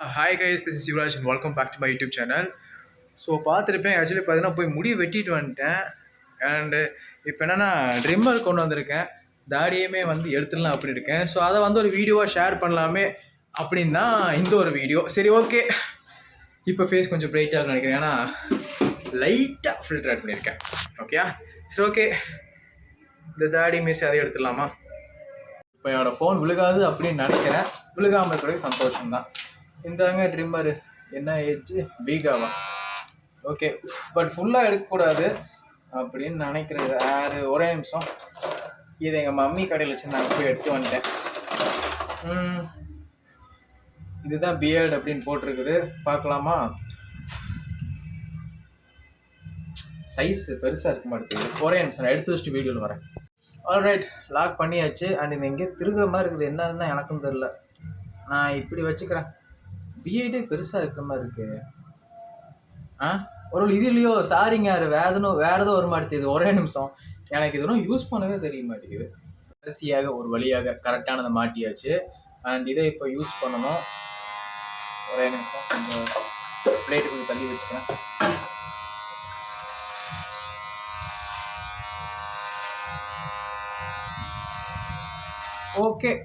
Hi guys this is Sivaraj and welcome back to my YouTube channel so பார்த்துருப்பேன் actually பார்த்தீங்கன்னா போய் முடி வெட்டிட்டு வந்துட்டேன். அண்டு uh, இப்போ என்னென்னா ட்ரிம்மர் கொண்டு வந்திருக்கேன். தாடியுமே வந்து எடுத்துடலாம் அப்படி இருக்கேன். ஸோ அதை வந்து ஒரு வீடியோவாக ஷேர் பண்ணலாமே அப்படின்னு தான் இந்த ஒரு வீடியோ சரி ஓகே இப்போ ஃபேஸ் கொஞ்சம் பிரைட்டாக நினைக்கிறேன். ஏன்னா லைட்டாக ஃபில்டர் ஆட் பண்ணியிருக்கேன். ஓகேயா சரி ஓகே இந்த தாடி மீஸ் அதையும் எடுத்துடலாமா? இப்போ என்னோடய ஃபோன் விழுகாது அப்படின்னு நினைக்கிறேன். விழுகாமல் இருக்கிறது சந்தோஷம் தான் இந்தாங்க ட்ரிம்மரு. என்ன ஏஜ் பீகாவா? ஓகே. பட் ஃபுல்லாக எடுக்கக்கூடாது அப்படின்னு நினைக்கிறது. யார் ஒரே நிமிஷம். இது எங்கள் மம்மி கடையில் வச்சு நான் போய் எடுத்து வந்துட்டேன். இதுதான் பிஎட் அப்படின்னு போட்டிருக்குது. பார்க்கலாமா? சைஸ் பெருசாக இருக்க மாட்டேங்குது. ஒரே நிமிஷம் நான் எடுத்து வச்சுட்டு வீடியோவில் வரேன். ஆல்ரைட் லாக் பண்ணியாச்சு. அண்ட் இது எங்கேயோ திருகிற மாதிரி இருக்குது. என்னதுன்னா எனக்கும் தெரில நான் இப்படி வச்சுக்கிறேன். பிஎடே பெருசாக இருக்கிற மாதிரி இருக்கு. ஆ? ஒரு இது இல்லையோ? சாரிங்க யார் வேதனோ வேறு ஏதோ ஒரு மாட்டேது ஒரே நிமிஷம். எனக்கு இதெல்லாம் யூஸ் பண்ணவே தெரிய மாட்டேங்குது. கடைசியாக ஒரு வழியாக கரெக்டானதை மாட்டியாச்சு. அண்ட் இதை இப்போ யூஸ் பண்ணணும். ஒரே நிமிஷம். கொஞ்சம் பிளேட்டு கொஞ்சம் தள்ளி வச்சுக்கிறேன். ஓகே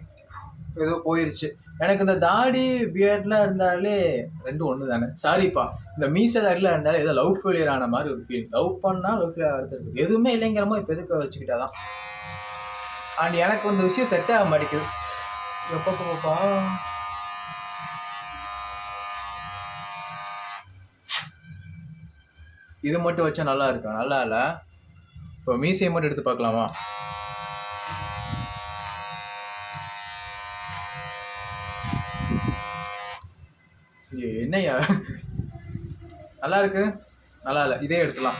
ஏதோ போயிருச்சு. எனக்கு இந்த தாடி பியர்ட்லாம் இருந்தாலே ரெண்டும் ஒன்று தானே சாரிப்பா இந்த மீச தாடியில் இருந்தாலே ஏதோ லவ் ஃபெயிலியர் ஆன மாதிரி ஒரு ஃபீல் லவ் பண்ணால் லவ் ஃபெயிலியர் ஆகிறது எதுவுமே இல்லைங்கிறமோ இப்போ எதுக்கு வச்சுக்கிட்டாதான்? அண்ட் எனக்கு இந்த விஷயம் செட் ஆக மாட்டேங்குது. எப்போ போப்பா? இது மட்டும் வச்சா நல்லா இருக்கும் நல்லா இல்லை. இப்போ மீசையை மட்டும் எடுத்து பார்க்கலாமா? என்னையா? நல்லா இருக்கு. நல்லா இல்லை. இதே எடுத்துலாம்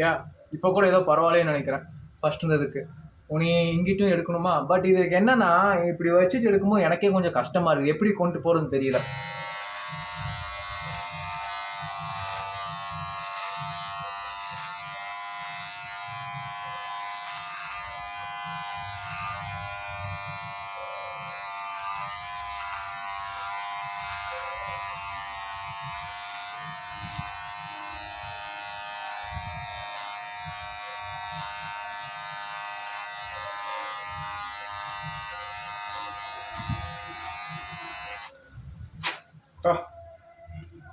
யா இப்போ கூட ஏதோ பரவாயில்லன்னு நினைக்கிறேன். ஃபர்ஸ்ட் இருந்ததுக்கு. உனி இங்கிட்டும் எடுக்கணுமா? பட் இதுக்கு என்னன்னா இப்படி வச்சுட்டு எடுக்கும்போது எனக்கே கொஞ்சம் கஷ்டமா இருக்குது எப்படி கொண்டு போறதுன்னு தெரியல.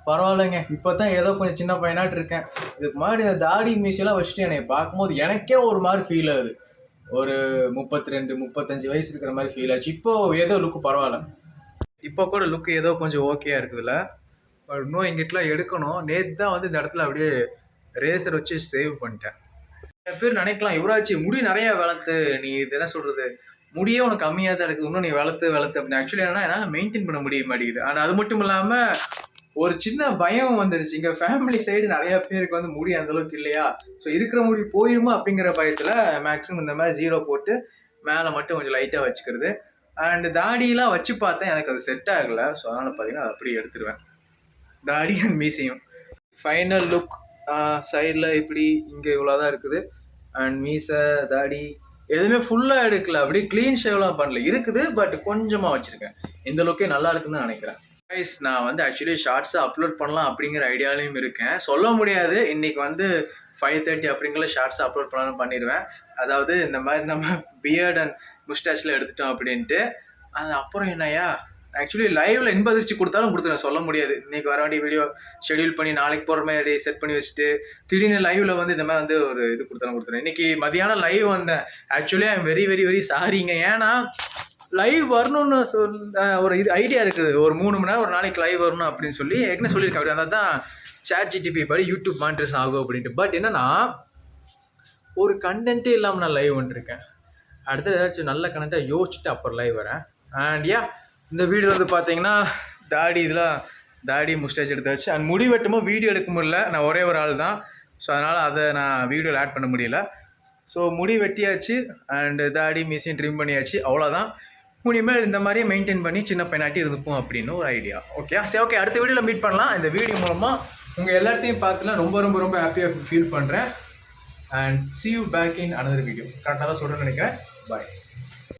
பரவாயில்லைங்க. இப்போ தான் ஏதோ கொஞ்சம் சின்ன பையனாட்டு இருக்கேன். இதுக்கு முன்னாடி இந்த தாடி மீசெல்லாம் வச்சுட்டு என்னை பார்க்கும்போது எனக்கே ஒரு மாதிரி ஃபீல் ஆகுது. ஒரு முப்பத்தி ரெண்டு முப்பத்தஞ்சு வயசு இருக்கிற மாதிரி ஃபீல் ஆச்சு. இப்போ ஏதோ லுக்கு பரவாயில்ல. இப்போ கூட லுக்கு ஏதோ கொஞ்சம் ஓகேயா இருக்குதுல்ல. இன்னும் எங்கிட்டலாம் எடுக்கணும். நேற்று தான் வந்து இந்த இடத்துல அப்படியே ரேசர் வச்சு சேவ் பண்ணிட்டேன். நிறைய பேர் நினைக்கலாம் யுவராஜ் முடி நிறைய வளர்த்து நீ இது என்ன சொல்கிறது முடியே உனக்கு கம்மியாக தான் இருக்குது. இன்னும் நீ வளர்த்து வளர்த்து அப்படின்னு. ஆக்சுவலி என்னன்னா என்னால் மெயின்டைன் பண்ண முடிய மாட்டேங்குது. ஆனால் அது மட்டும் இல்லாமல் ஒரு சின்ன பயம் வந்துருச்சு. இங்கே ஃபேமிலி சைடு நிறையா பேருக்கு வந்து முடி அந்த அளவுக்கு இல்லையா? ஸோ இருக்கிற முடி போயிருமா அப்படிங்கிற பயத்தில் மேக்ஸிமம் இந்த மாதிரி ஜீரோ போட்டு மேலே மட்டும் கொஞ்சம் லைட்டாக வச்சுக்கிறது. அண்ட் தாடியெலாம் வச்சு பார்த்தேன். எனக்கு அது செட் ஆகலை. ஸோ அதனால் பார்த்தீங்கன்னா அதை அப்படியே எடுத்துருவேன். தாடி அண்ட் மீசையும். ஃபைனல் லுக் சைடில் இப்படி இங்கே இவ்வளோ தான் இருக்குது. அண்ட் மீசை தாடி எதுவுமே ஃபுல்லாக எடுக்கல. அப்படியே க்ளீன் ஷேவ்லாம் பண்ணல. இருக்குது பட் கொஞ்சமாக வச்சுருக்கேன். இந்த லுக்கே நல்லா இருக்குன்னு தான் நினைக்கிறேன். கைஸ் நான் வந்து ஆக்சுவலி ஷார்ட்ஸை அப்லோட் பண்ணலாம் அப்படிங்கிற ஐடியாலையும் இருக்கேன். சொல்ல முடியாது. இன்றைக்கி வந்து ஃபைவ் தேர்ட்டி அப்படிங்கிற ஷார்ட்ஸ் அப்லோட் பண்ணலாம்னு பண்ணிடுவேன். அதாவது இந்த மாதிரி நம்ம பியர்ட் அண்ட் முஸ்டாச்சில் எடுத்துட்டோம் அப்படின்ட்டு. அது அப்புறம் என்னய்யா? ஆக்சுவலி லைவ்ல இன்பதிர்ச்சி கொடுத்தாலும் கொடுத்துருவேன். சொல்ல முடியாது. இன்னைக்கு வர வேண்டிய வீடியோ ஷெடியூல் பண்ணி நாளைக்கு போகிற மாதிரி செட் பண்ணி வச்சுட்டு திடீர்னு லைவ்ல வந்து இந்த மாதிரி வந்து ஒரு இது கொடுத்தாலும் கொடுத்துருவேன். இன்னைக்கு மதியானம் லைவ் வந்தேன். Actually I am very very very சாரிங்க ஏன்னா லைவ் வரணும்னு சொல் ஒரு இது ஐடியா இருக்குது. ஒரு மூணு மணி நேரம் ஒரு நாளைக்கு லைவ் வரணும் அப்படின்னு சொல்லி ஏற்கனவே சொல்லியிருக்கேன். அப்படி அதனால தான் சேட் ஜிடிபி படி யூடியூப் மானிட்டர்ஸ் ஆகும் அப்படின்ட்டு. பட் என்னன்னா ஒரு கண்டென்ட்டே இல்லாமல் நான் லைவ் வந்துருக்கேன். அடுத்து ஏதாச்சும் நல்ல கண்டென்ட்டாக யோசிச்சுட்டு அப்புறம் லைவ் வரேன். அண்ட் யா இந்த வீடியோ வந்து பார்த்தீங்கன்னா தாடி இதெல்லாம் தாடி முஸ்டேஜ் எடுத்தாச்சு. அண்ட் முடி வெட்டுமோ வீடியோ எடுக்க முடியல. நான் ஒரே ஒரு ஆள் தான் ஸோ அதனால் அதை நான் வீடியோவில் ஆட் பண்ண முடியல. ஸோ முடி வெட்டியாச்சு. அண்டு தாடி மிஷின் ட்ரிம் பண்ணியாச்சு. அவ்வளோதான் இனிமேல் இந்த மாதிரியே மெயின்டைன் பண்ணி சின்ன பையனாட்டி இருந்துப்போம் அப்படின்னு ஒரு ஐடியா ஓகே சரி ஓகே அடுத்த வீடியோவில் மீட் பண்ணலாம். இந்த வீடியோ மூலமாக உங்கள் எல்லாத்தையும் பார்த்துலாம் ரொம்ப ரொம்ப ரொம்ப ஹாப்பியாக ஃபீல் பண்ணுறேன் and see you back in another video கரெக்டாக தான் சொல்கிறேன்னு நினைக்கிறேன். பாய்